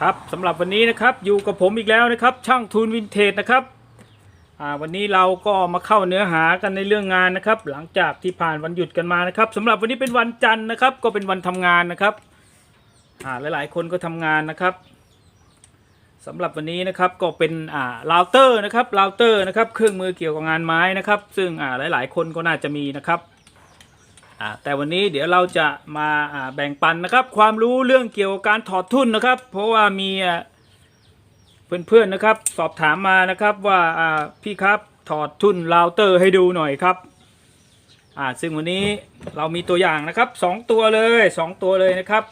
ครับสำหรับวันนี้นะครับอยู่กับผมอีกแล้วนะครับ ช่างทูนวินเทจนะครับวันนี้เราก็มาเข้าเนื้อหากันในเรื่องงานนะครับ หลังจากที่ผ่านวันหยุดกันมานะครับสำหรับวันนี้เป็นวันจันทร์นะครับ ก็เป็นวันทำงานนะครับอ่ายหลายคนก็ทำงานนะครับสำหรับวันนี้นะครับก็เป็นอ่าเราเตอร์นะครับเราเตอร์นะครับ เครื่องมือเกี่ยวกับงานไม้นะครับ ซึ่งอ่าหลาย ๆ คนก็น่าจะมีนะครับ แต่วันนี้เดี๋ยวเราจะมาแบ่งปันนะครับ ความรู้เรื่องเกี่ยวกับการถอดทุนนะครับ เพราะว่ามีเพื่อนๆนะครับ สอบถามมานะครับว่าพี่ครับถอดทุนเราเตอร์ให้ดูหน่อยครับซึ่งวันนี้เรามีตัวอย่างนะครับสองตัวเลยสองตัวเลยนะครับ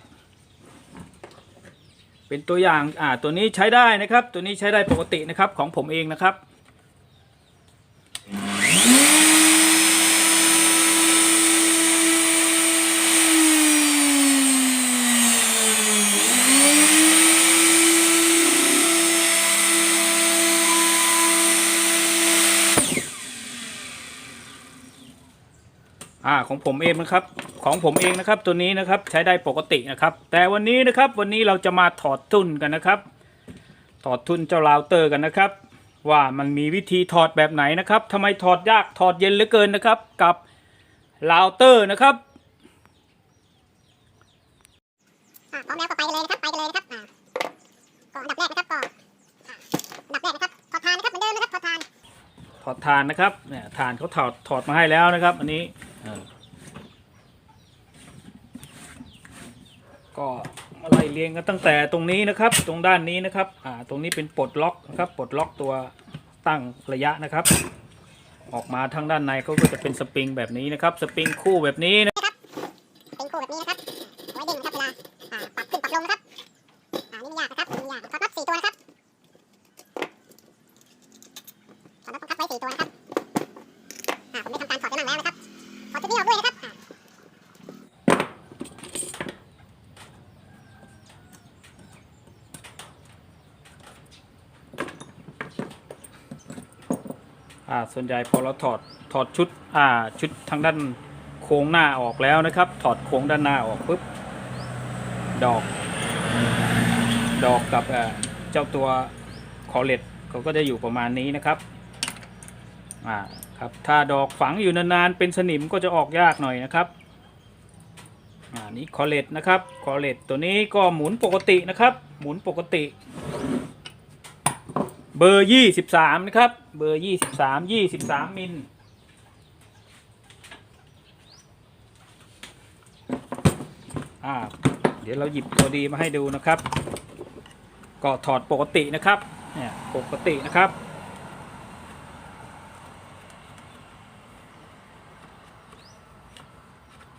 เป็นตัวอย่างตัวนี้ใช้ได้นะครับ ตัวนี้ใช้ได้ปกตินะครับของผมเองนะครับ ของผมเองนะครับ ของผมเองนะครับ ตัวนี้นะครับใช้ได้ปกตินะครับ แต่วันนี้นะครับวันนี้เราจะมาถอดทุนกันนะครับ ถอดทุนเจ้าเราเตอร์กันนะครับ ว่ามันมีวิธีถอดแบบไหนนะครับทำไมถอดยากถอดเย็นเหลือเกินนะครับ กับเราเตอร์นะครับอะพร้อมแล้วก็ไปกันเลยนะครับไปกันเลยนะครับอ่าก็อันดับแรกนะครับก็อ่าอันดับแรกนะครับถอดทานนะครับเหมือนเดิมนะครับถอดทานถอดทานนะครับเนี่ยทานเขาถอดถอดมาให้แล้วนะครับ อันนี้เออก็มาไล่ เรียงกันตั้งแต่ตรงนี้นะครับ ตรงด้านนี้นะครับอ่าตรงนี้เป็นปลดล็อกนะครับปลดล็อกตัวตั้งระยะนะครับ ออกมาทางด้านในเขาก็จะเป็นสปริงแบบนี้นะครับ สปริงคู่แบบนี้นะ เป็นคู่แบบนี้นะครับเอาไว้ดึงนะครับเวลาอ่าปรับขึ้นปรับลงนะครับอ่านี่ไม่ยากนะครับนี่ไม่ยากถอดน็อตสี่ตัวนะครับถอดน็อตบังคับไว้สี่ตัวนะครับอ่าผมได้ทำการถอดไปบ้างแล้วนะครับถอดตัวนี้ออกด้วยนะครับอ่า อ่าส่วนใหญ่พอเราถอดถอดชุดอ่าชุดทางด้านโค้งหน้าออกแล้วนะครับ ถอดโค้งด้านหน้าออกปุ๊บดอก ดอกกับเจ้าตัวคอเลตเขาก็จะอยู่ประมาณนี้นะครับอ่าครับถ้าดอกฝังอยู่นานๆเป็นสนิมก็จะออกยากหน่อยนะครับอ่านี่คอเลตนะครับคอเลตตัวนี้ก็หมุนปกตินะครับ หมุนปกติ เบอร์ยี่สิบสามนะครับ เบอร์ยี่สิบสามยี่สิบสามมิลอ่าเดี๋ยวเราหยิบตัวดีมาให้ดูนะครับก็ถอดปกตินะครับเนี่ยปกตินะครับ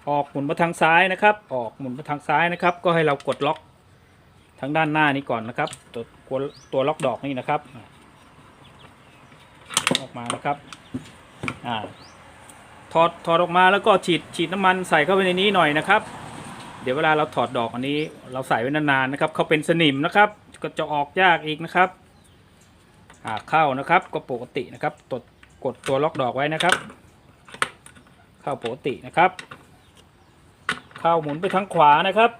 ออกหมุนมาทางซ้ายนะครับ ออกหมุนมาทางซ้ายนะครับ ก็ให้เรากดล็อกทางด้านหน้านี้ก่อนนะครับ ตัวตัวล็อกดอกนี่นะครับ ออกมานะครับอ่าถอดถอดออกมาแล้วก็ฉีดฉีดน้ำมันใส่เข้าไปในนี้หน่อยนะครับ เดี๋ยวเวลาเราถอดดอกอันนี้ เราใส่ไว้นานๆนะครับเขาเป็นสนิมนะครับ ก็จะออกยากอีกนะครับเข้านะครับก็ปกตินะครับตดกดตัวล็อกดอกไว้นะครับ เข้าปกตินะครับ เข้าหมุนไปทางขวานะครับ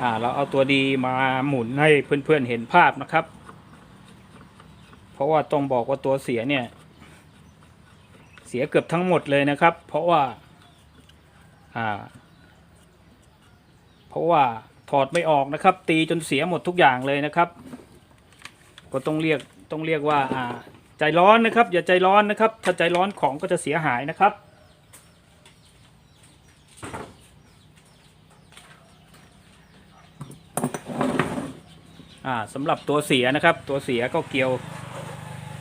อ่าเราเอาตัวดีมาหมุนให้เพื่อนๆเห็นภาพนะครับ เพราะว่าต้องบอกว่าตัวเสียเนี่ย เสียเกือบทั้งหมดเลยนะครับ เพราะว่าอ่า เพราะว่าถอดไม่ออกนะครับ ตีจนเสียหมดทุกอย่างเลยนะครับ ก็ต้องเรียกต้องเรียกว่าอ่าใจร้อนนะครับ อย่าใจร้อนนะครับ ถ้าใจร้อนของก็จะเสียหายนะครับ อ่าสำหรับตัวเสียนะครับ ตัวเสียก็เกี่ยว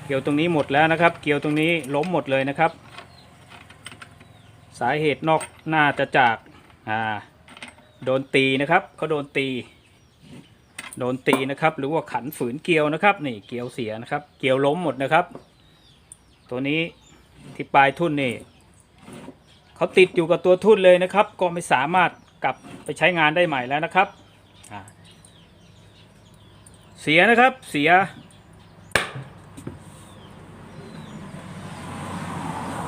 เกี่ยวตรงนี้หมดแล้วนะครับ เกี่ยวตรงนี้ล้มหมดเลยนะครับ สาเหตุนอกน่าจะจากอ่าโดนตีนะครับเขาโดนตี โดนตีนะครับ หรือว่าขันฝืนเกลียวนะครับนี่เกลียวเสียนะครับ เกลียวล้มหมดนะครับ ตัวนี้ที่ปลายทุ่นนี่เขาติดอยู่กับตัวทุ่นเลยนะครับ ก็ไม่สามารถกลับไปใช้งานได้ใหม่แล้วนะครับ เสียนะครับ เสีย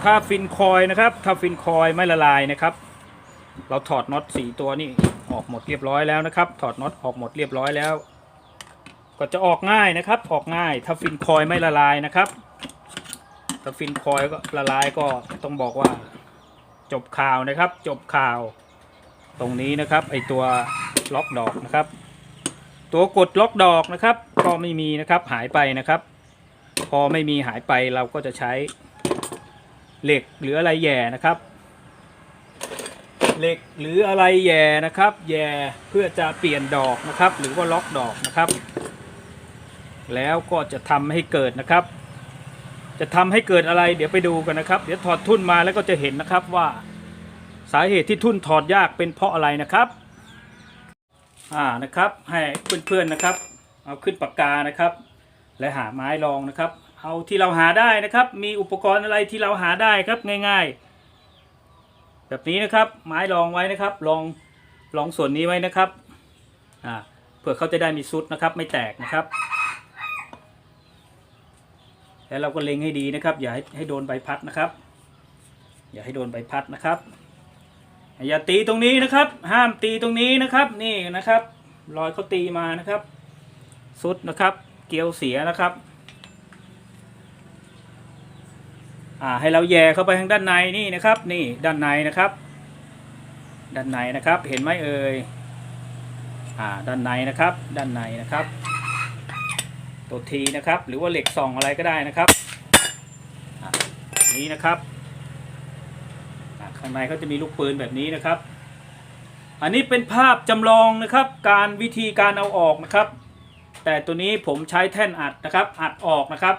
ถ้าฟินคอยนะครับ ถ้าฟินคอยไม่ละลายนะครับ เราถอดน็อตสี่ตัวนี่ออกหมดเรียบร้อยแล้วนะครับ ถอดน็อตออกหมดเรียบร้อยแล้ว ก็จะออกง่ายนะครับ ออกง่าย ถ้าฟินคอยไม่ละลายนะครับ ถ้าฟินคอยก็ละลายก็ต้องบอกว่า จบข่าวนะครับ จบข่าว ตรงนี้นะครับ ไอตัวล็อกดอกนะครับ ตัวกดล็อกดอกนะครับ ก็ไม่มีนะครับหายไปนะครับ พอไม่มีหายไปเราก็จะใช้เหล็กหรืออะไรแย่นะครับเหล็กหรืออะไรแย่นะครับ แย่เพื่อจะเปลี่ยนดอกนะครับ หรือว่าล็อกดอกนะครับ แล้วก็จะทำให้เกิดนะครับ จะทำให้เกิดอะไร เดี๋ยวไปดูกันนะครับ เดี๋ยวถอดทุ่นมาแล้วก็จะเห็นนะครับว่า สาเหตุที่ทุ่นถอดยากเป็นเพราะอะไรนะครับ อ่านะครับ ให้เพื่อนๆนะครับ เอาขึ้นปากกานะครับ และหาไม้รองนะครับ เอาที่เราหาได้นะครับ มีอุปกรณ์อะไรที่เราหาได้ครับง่ายๆ แบบนี้นะครับไม้รองไว้นะครับรองรองส่วนนี้ไว้นะครับอ่าเพื่อเขาจะได้มีซุดนะครับ ไม่แตกนะครับแล้วเราก็เล็งให้ดีนะครับ อย่าให้ให้โดนใบพัดนะครับ อย่าให้โดนใบพัดนะครับ อย่าตีตรงนี้นะครับ ห้ามตีตรงนี้นะครับ นี่นะครับ รอยเขาตีมานะครับ สุดนะครับ เกลียวเสียนะครับ อ่าให้เราแย่เข้าไปทางด้านในนี่นะครับ นี่ด้านในนะครับ ด้านในนะครับ เห็นไหมเอ่ย อ่า ด้านในนะครับ ด้านในนะครับ ตัวทีนะครับ หรือว่าเหล็กส่องอะไรก็ได้นะครับ นี้นะครับ ข้างในเขาจะมีลูกปืนแบบนี้นะครับ อันนี้เป็นภาพจำลองนะครับ การวิธีการเอาออกนะครับ แต่ตัวนี้ผมใช้แท่นอัดนะครับ อัดออกนะครับ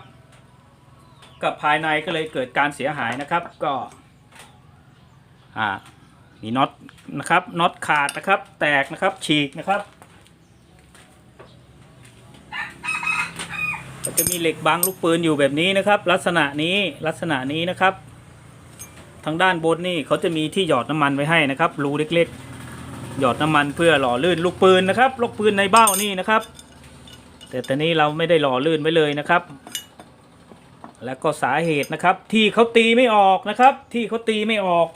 กับภายในก็เลยเกิดการเสียหายนะครับ ก็อ่ามีน็อตนะครับน็อตขาดนะครับ แตกนะครับฉีกนะครับก็จะมีเหล็กบังลูกปืนอยู่แบบนี้นะครับ ลักษณะนี้ลักษณะนี้นะครับ ทางด้านบนนี่เขาจะมีที่หยอดน้ำมันไว้ให้นะครับรูเล็กๆ หยอดน้ำมันเพื่อหล่อลื่นลูกปืนนะครับลูกปืนในเบ้านี่นะครับ แต่ตอนนี้เราไม่ได้หล่อลื่นไว้เลยนะครับ แล้วก็สาเหตุนะครับ ที่เขาตีไม่ออกนะครับ ที่เขาตีไม่ออก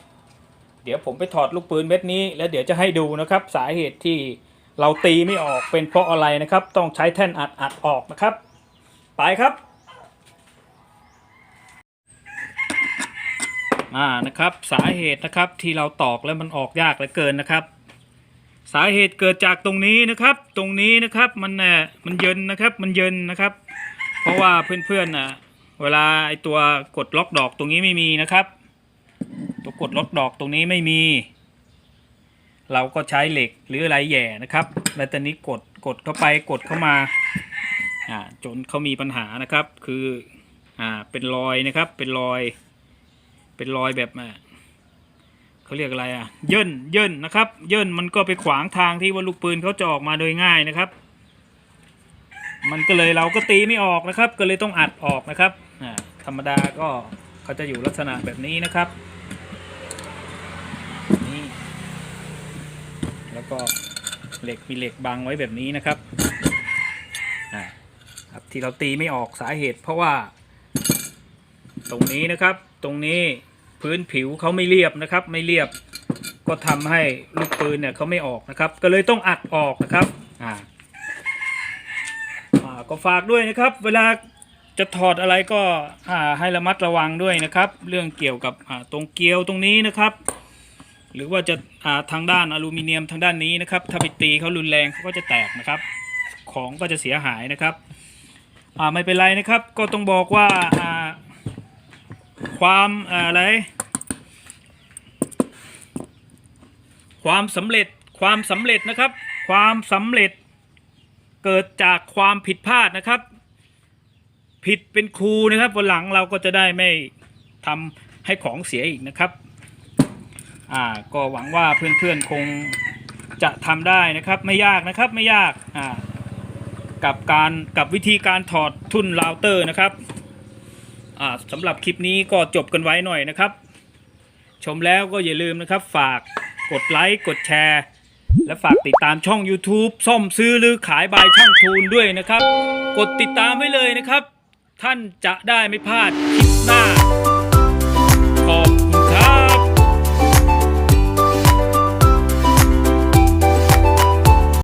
เดี๋ยวผมไปถอดลูกปืนเม็ดนี้ แล้วเดี๋ยวจะให้ดูนะครับ สาเหตุที่เราตีไม่ออกเป็นเพราะอะไรนะครับ ต้องใช้แท่นอัดอัดออกนะครับ ไปครับ อ่านะครับสาเหตุนะครับที่เราตอกแล้วมันออกยากเหลือเกินนะครับ สาเหตุเกิดจากตรงนี้นะครับ ตรงนี้นะครับมันน่ะมันเยินนะครับมันเยินนะครับ เพราะว่าเพื่อนๆน่ะเวลาไอตัวกดล็อกดอกตรงนี้ไม่มีนะครับ ตัวกดล็อกดอกตรงนี้ไม่มี เราก็ใช้เหล็กหรืออะไรแย่นะครับ แล้วตอนนี้กดกดเข้าไปกดเข้ามาอ่าจนเขามีปัญหานะครับ คืออ่าเป็นรอยนะครับเป็นรอย เป็นรอยแบบเขาเรียกอะไรอะเยินเยินนะครับ เยินมันก็ไปขวางทางที่ว่าลูกปืนเขาจะออกมาโดยง่ายนะครับ มันก็เลยเราก็ตีไม่ออกนะครับ ก็เลยต้องอัดออกนะครับธรรมดาก็เขาจะอยู่ลักษณะแบบนี้นะครับนี่แล้วก็เหล็กมีเหล็กบังไว้แบบนี้นะครับครับที่เราตีไม่ออกสาเหตุ เพราะว่า ตรงนี้นะครับ ตรงนี้ พื้นผิวเขาไม่เรียบนะครับ ไม่เรียบก็ทำให้ลูกปืนเนี่ยเขาไม่ออกนะครับ ก็เลยต้องอัดออกนะครับอ่าอ่าก็ฝากด้วยนะครับ เวลาจะถอดอะไรก็อ่าให้ระมัดระวังด้วยนะครับ เรื่องเกี่ยวกับอ่าตรงเกลียวตรงนี้นะครับ หรือว่าจะอ่าทางด้านอลูมิเนียมทางด้านนี้นะครับ ถ้าไปตีเขารุนแรงเขาก็จะแตกนะครับ ของก็จะเสียหายนะครับอ่าไม่เป็นไรนะครับ ก็ต้องบอกว่าอ่า ความอะไร ความสำเร็จความสำเร็จนะครับ ความสำเร็จเกิดจากความผิดพลาดนะครับ ผิดเป็นครูนะครับวันหลังเราก็จะได้ไม่ทำให้ของเสียอีกนะครับอ่าก็หวังว่าเพื่อนๆคงจะทำได้นะครับ ไม่ยากนะครับไม่ยากอ่ากับการกับวิธีการถอดทุ่นเราเตอร์นะครับ อ่าสำหรับคลิปนี้ก็จบกันไว้หน่อยนะครับ ชมแล้วก็อย่าลืมนะครับ ฝากกดไลค์กดแชร์ และฝากติดตามช่อง YouTube ซ่อมซื้อหรือขายบายช่างทูนด้วยนะครับ กดติดตามไว้เลยนะครับ ท่านจะได้ไม่พลาดคลิปหน้าขอบ